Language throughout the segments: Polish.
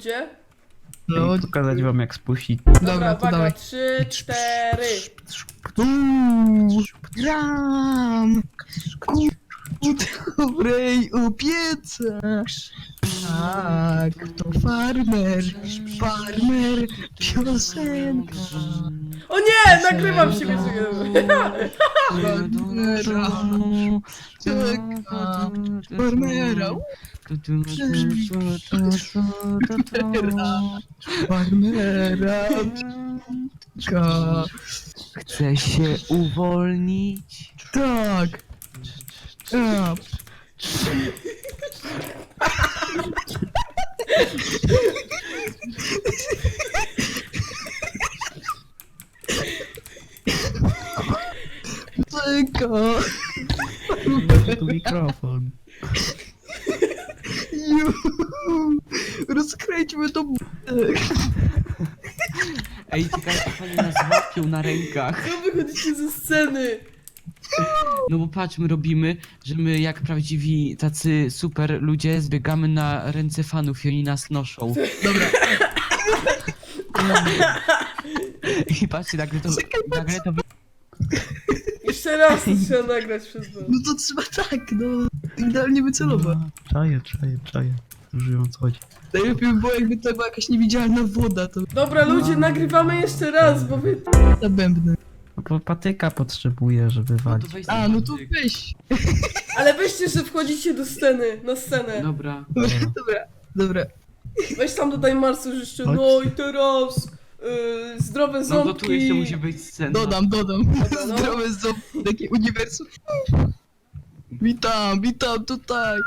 ludzie. No, pokazać wam jak spuścić. Dobra, Dobra, to uwaga, dawaj. trzy, cztery. Uuu, gram ku dobrej opiece. Tak, to farmer, farmer, piosenka. O nie, nagrywam siebie. Farmera, czeka, farmera, Barmeraczka. Chcę się uwolnić. Tak. Ja. Tylko. Tu mikrofon. Rozkręćmy to. Ej, ciekawe, jak oni nas łapią na rękach. Co wychodzicie ze sceny? No bo patrz, my robimy, że my jak prawdziwi tacy super ludzie zbiegamy na ręce fanów i oni nas noszą. Dobra, I patrzcie, nagle to, nagle to wy... Jeszcze raz to trzeba nagrać przez was. no to trzeba tak, no. Idealnie wycelować. Czaję, czaję, czaję. Już wiem o co chodzi. Najlepiej by było jakby to była jakaś niewidzialna woda, to Dobra, ludzie, nagrywamy jeszcze raz, bo wy... zabębne. No bo patyka potrzebuję, żeby walić. A, no to weź. Ale weźcie, że wchodzicie do sceny, na scenę. Dobra. Dobra, dobra. Weź tam dodaj Marsu jeszcze, no i teraz... Yy, zdrowe No ząbki. to tu jeszcze musi być scena. Dodam, dodam. Dobra, no. Zdrowe ząb, takie uniwersum. Witam, witam tutaj.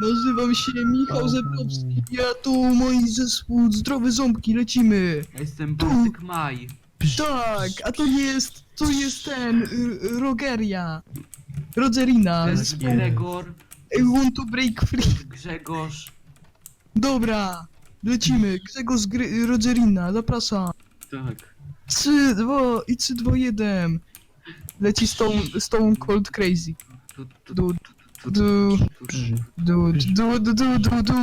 Nazywam się Michał Zebrowski. Ja tu mój zespół Zdrowe Ząbki, lecimy. Ja Jestem Bartek Maj. Tak, a to nie jest, to jest ten, y, Rogeria. Rogerina. To jest Zespół Gregor, I Want to Break Free. Grzegorz. Dobra, lecimy. Grzegorz Gry, Rogerina, zapraszam. Tak. 3, 2 i 3, 2, 1. Leci Stone, Stone Cold Crazy. Du, du, du, du, du, du, du, du, du, du,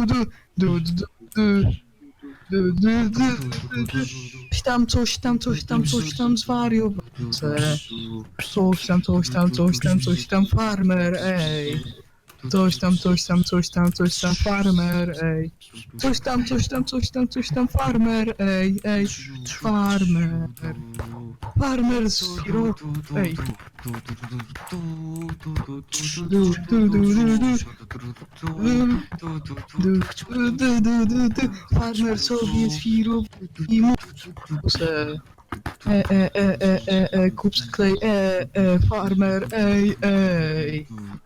du, du. Du, du, du, du, du. Coś tam, coś tam, coś tam, coś tam zwariował. Coś tam, coś tam, coś tam, coś tam, farmer, ej. Coś tam, coś tam, coś tam, coś tam, farmer, ej. Coś tam, coś tam, coś tam, coś tam, farmer, ej, ej. Farmer. Farmer z Europe. Ej. Du, du, du, du, du. Du, du, du, du, du, du. Farmer sobie z firów i mu... E, e, e, e, e, e, kup e, e, farmer, ej, ej. Mm,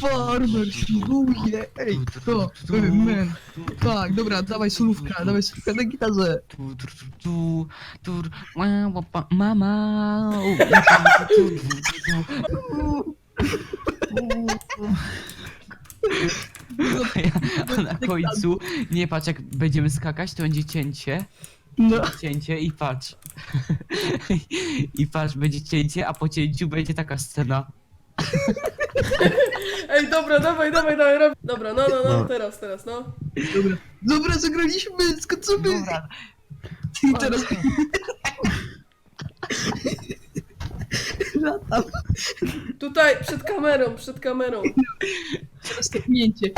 Farmer świruje, ej, to, man. Tak, dobra, dawaj solówka, dawaj solówka na gitarze. Tu, tu, tu, tu, tu, ła, ła, pa, Mama! A na końcu, nie patrz, jak będziemy skakać, to będzie cięcie. No, Cięcie i patrz. I patrz, będzie cięcie, a po cięciu będzie taka scena. Ej, dobra, dawaj, dawaj, dawaj, rob... Dobra, no, no, no, No. teraz, teraz, no. dobra, dobra, zagraliśmy, skoczymy. Dobra, I teraz... Latam. Tutaj, przed kamerą, przed kamerą. Teraz tepnięcie.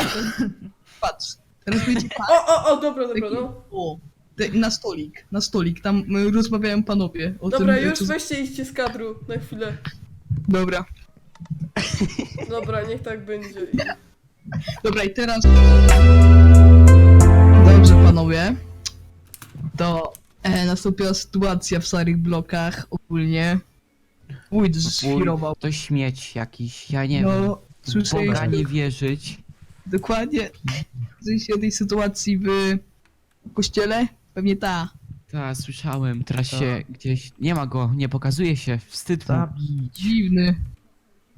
Patrz. Teraz będzie. O, o, o, dobra, dobra, no. o, na stolik, na stolik. Tam y, rozmawiają panowie o Dobra, tym. już co- weźcie idźcie z kadru na chwilę. Dobra. Dobra, niech tak będzie. Dobra, i teraz. Dobrze, panowie. To e, nastąpiła sytuacja w starych blokach ogólnie. Wójt zświrował. to śmieć jakiś, ja nie wiem. No, Boga słyszeliśmy nie wierzyć. dokładnie o tej sytuacji w kościele? Pewnie ta. Tak, słyszałem, teraz się gdzieś, nie ma go, nie pokazuje się, wstyd mu. Dziwny.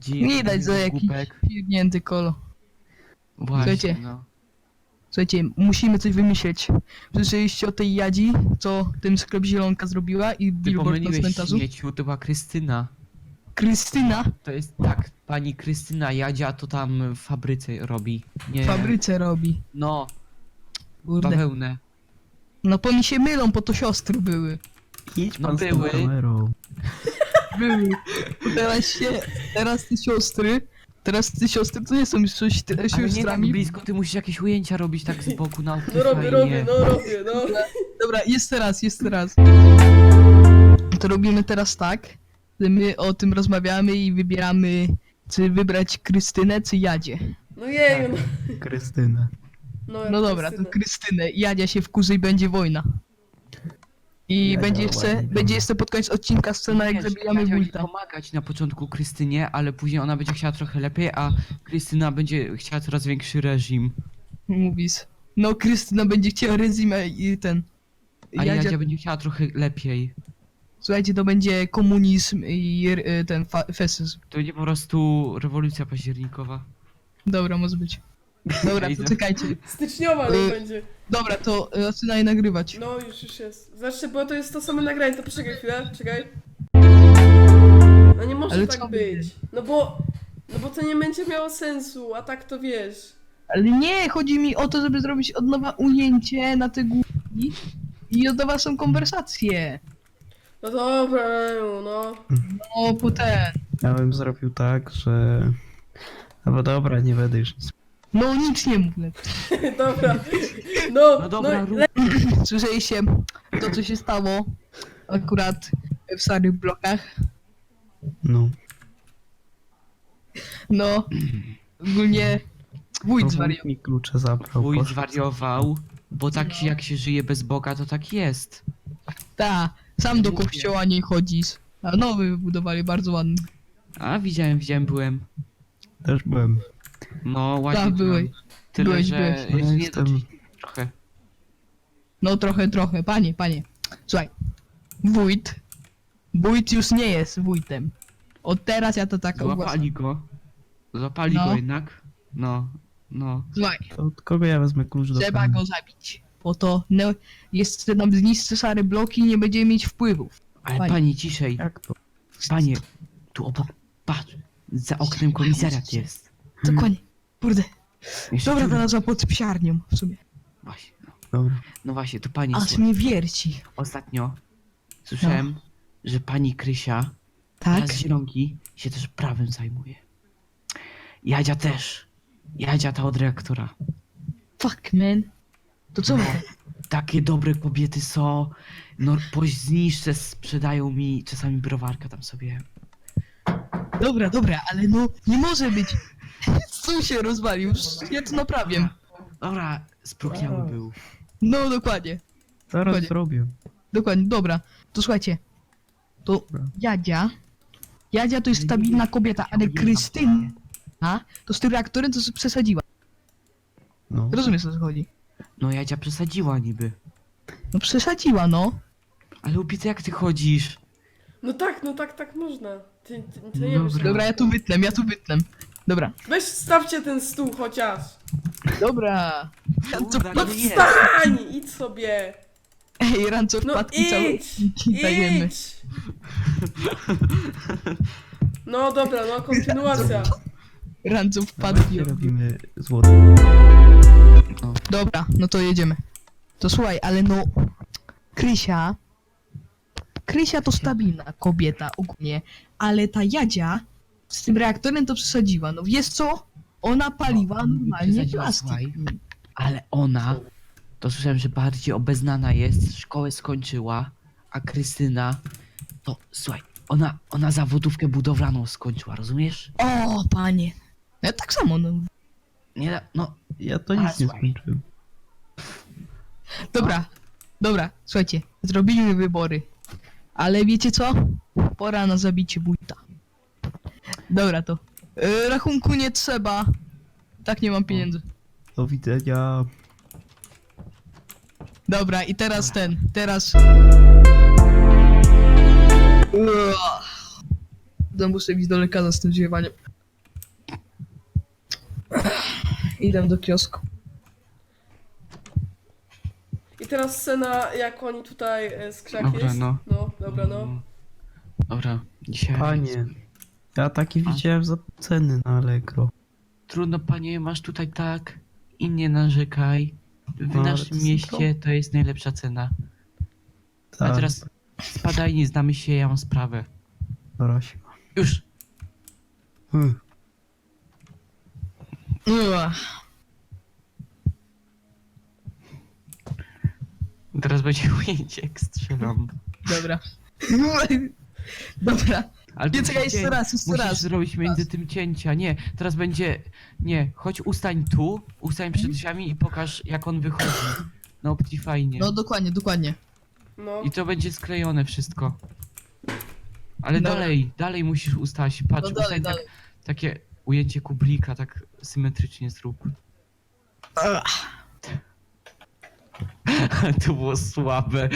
Dziwny Nie dać za jakiś głupek. pierdnięty kolo. Właśnie, Słuchajcie. no. Słuchajcie, musimy coś wymyśleć. Słyszeliście o tej Jadzi, co ten sklep Zielonka zrobiła i Ty billboard na pomyliłeś cmentarzu? śmieciu, to była Krystyna. Krystyna To jest tak, pani Krystyna Jadzia to tam w fabryce robi. Nie, w fabryce robi. No, Kurde. bawełnę. No oni się mylą, po to siostry były. Idź No pan z tą były. kamerą. Były. Teraz się, teraz te siostry, teraz te siostry to nie są już coś te- Ale nie tak siostrami. blisko, ty musisz jakieś ujęcia robić tak z boku na No robię, robię, no robię, no. Dobra, jeszcze raz, jeszcze raz. To robimy teraz tak, że my o tym rozmawiamy i wybieramy, czy wybrać Krystynę, czy Jadzie. No jeju, no. Krystyna. No, No dobra, to Krystynę. Krystynę. Jadzia się wkurzy i będzie wojna. I Jadzia będzie jeszcze, ładnie będzie jeszcze pod koniec odcinka scena, jak Wiesz, zabijamy będzie Wulta. pomagać na początku Krystynie, ale później ona będzie chciała trochę lepiej, a Krystyna będzie chciała coraz większy reżim. Mówisz. No, Krystyna będzie chciała rezimę i ten. A Jadzia, Jadzia będzie chciała trochę lepiej. słuchajcie, to będzie komunizm i y, ten fa fesyzm. To będzie po prostu rewolucja październikowa. Dobra, może być. Dobra, to Idę. czekajcie. Styczniowa Y, nie będzie. Dobra, to y, zaczynaj nagrywać. No już, już jest. Znaczy, bo to jest to samo nagranie, to poczekaj chwilę, czekaj. No nie może Ale tak być. No bo, no bo to nie będzie miało sensu, a tak to wiesz. Ale nie, chodzi mi o to, żeby zrobić od nowa ujęcie na te główki i od nowa są konwersacje. No dobra, no. No, po ten. Ja bym zrobił tak, że... No bo dobra, nie będę już nic... No, nic nie mów lepiej. dobra. No, No dobra, rób. le- Słyszeliście to, co się stało akurat w starych blokach? No. No, ogólnie wójt No, zwariował. mi klucze zabrał. Wuj poszedł. zwariował, bo tak się, jak się żyje bez Boga, to tak jest. Ta, sam do kościoła nie chodzisz. A nowy wybudowali, bardzo ładny. A widziałem, widziałem, byłem. Też byłem. No ładnie. Tak, byłem. byłeś. Tyle, byłeś, że byłeś. jeszcze Ja nie jestem... do trochę. No trochę, trochę, panie, panie. Słuchaj, wójt, wójt już nie jest wójtem. Od teraz ja to tak ogłaszam. Złapali go. Złapali No. go jednak. No, no. Słuchaj, To od kogo ja wezmę klucz do trzeba go zabić. Bo to no, jest nam zniszczy szare bloki i nie będziemy mieć wpływów. Ale Panie. panie, ciszej. Jak to? Panie, tu obok, patrz. Za oknem komisariat jest. Dokładnie. Kurde. Jeszcze Dobra, nazwa pod psiarnią w sumie. Właśnie, no. Dobra. no właśnie, to pani, Aż słuchaj, mnie wierci. ostatnio słyszałem, że pani Krysia Tak? z Zielonki się też prawem zajmuje. Jadzia też. Jadzia ta od reaktora. Fuck, man. To co? No, takie dobre kobiety są. No, po zniżce sprzedają mi czasami browarka tam sobie. Dobra, dobra, ale no nie może być. Co się rozwalił? Ja to naprawię. Dobra, spróchniały był. No dokładnie. Zaraz Chodź. zrobię. Dokładnie, dobra. To słuchajcie. To Dobra. Jadzia. Jadzia to jest stabilna kobieta, ale Krystyna to z tym reaktorem to przesadziła. No. Rozumiesz o co chodzi? No Jadzia przesadziła niby. No przesadziła, no. Ale ubity jak ty chodzisz? no tak, no tak, tak można. Ty, ty, ty nie Dobra. wiesz. Dobra, ja tu wytnę, ja tu wytnę. Dobra. Weź stawcie ten stół chociaż. Dobra. No wstań! Idź sobie! Ej, ranco No wpadki całe idź! dajemy. Idź! No dobra, no kontynuacja. Ranco wpadki. Dawajcie robimy złoto. Dobra, no to jedziemy. To słuchaj, ale no... Krysia... Krysia to stabilna kobieta ogólnie, ale ta Jadzia z tym reaktorem to przesadziła. No wiesz co? Ona paliła No, normalnie przesadziła, plastik. słuchaj. Ale ona, to słyszałem, że bardziej obeznana jest, szkołę skończyła, a Krystyna, to słuchaj, ona, ona zawodówkę budowlaną skończyła, rozumiesz? O, panie. Ja tak samo, no. Nie, da- no, Ja to nic nie słuchaj. skończyłem. Dobra, dobra, słuchajcie, zrobimy wybory. Ale wiecie co? Pora na zabicie bójta. Dobra to. Yy, rachunku nie trzeba. Tak nie mam pieniędzy. Do widzenia. Dobra, i teraz ten, teraz... Uah. Idę muszę iść do lekarza z tym ziewaniem. Idę do kiosku. I teraz scena, jak oni tutaj e, z krzak Dobra, jest. no. No, dobra, no. Dobra, dzisiaj. Panie. Ja taki widziałem za ceny na Allegro. Trudno, panie, masz tutaj tak i nie narzekaj. w No, ale naszym mieście to jest najlepsza cena. A Tak, teraz spadaj, nie znamy się, ja mam sprawę. prosił. Już! Hmm. Ua. Teraz będzie ujęcie, jak strzelam. Dobra. Dobra. Ale Nie, to czekaj, jeszcze raz, jeszcze Musisz raz. zrobić między tym cięcia. Nie, teraz będzie. Nie, chodź ustań tu, ustań przed drzwiami i pokaż jak on wychodzi. Na Optifine. No dokładnie, dokładnie. No. I to będzie sklejone wszystko. Ale Dobra. dalej, dalej musisz ustać. Patrz, No dalej, ustań dalej. Tak, takie ujęcie Kublika, tak symetrycznie zrób. to było słabe.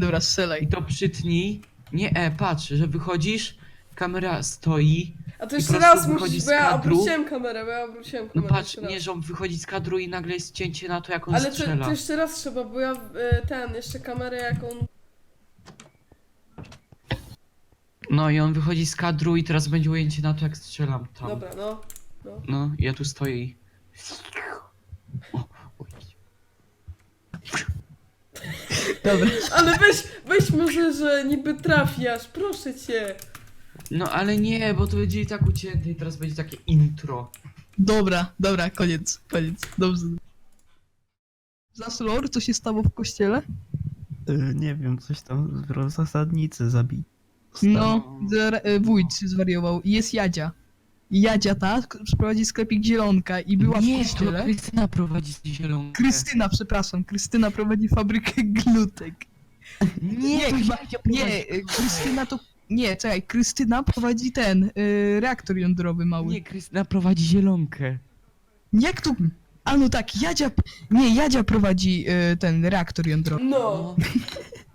Dobra, I strzelaj. to przytnij. Nie, e, patrz, że wychodzisz, kamera stoi. A to I jeszcze po prostu raz wychodzi musisz, z bo ja kadru. obróciłem kamerę, bo ja obróciłem No kamerę. patrz, jeszcze raz. nie, że on wychodzi z kadru i nagle jest cięcie na to, jak on Ale to, strzela. to jeszcze raz trzeba, bo ja y, ten, jeszcze kamerę jak on... No i on wychodzi z kadru i teraz będzie ujęcie na to, jak strzelam tam. Dobra, no. no. No, ja tu stoję i... O, oj. Dobra. Ale weź, weź może, że niby trafiasz, proszę cię. No ale nie, bo to będzie i tak ucięte i teraz będzie takie intro. Dobra, dobra, koniec, koniec. Dobrze. Zaslor, co się stało w kościele? Y, Nie wiem, coś tam w zasadnicy zabij. No, zer- e, wójt zwariował. I Jest Jadzia. Jadzia ta prowadzi sklepik Zielonka i była nie, w kościele. to Krystyna prowadzi zielonkę. Krystyna, przepraszam, Krystyna prowadzi fabrykę glutek. Nie, Nie, to chyba- Jadzia Nie, prowadzi- e, Krystyna to... Nie, czekaj, Krystyna prowadzi ten, y, reaktor jądrowy mały. Nie, Krystyna prowadzi zielonkę. Jak tu... A no tak, Jadzia... Nie, Jadzia prowadzi y, ten reaktor jądrowy. No.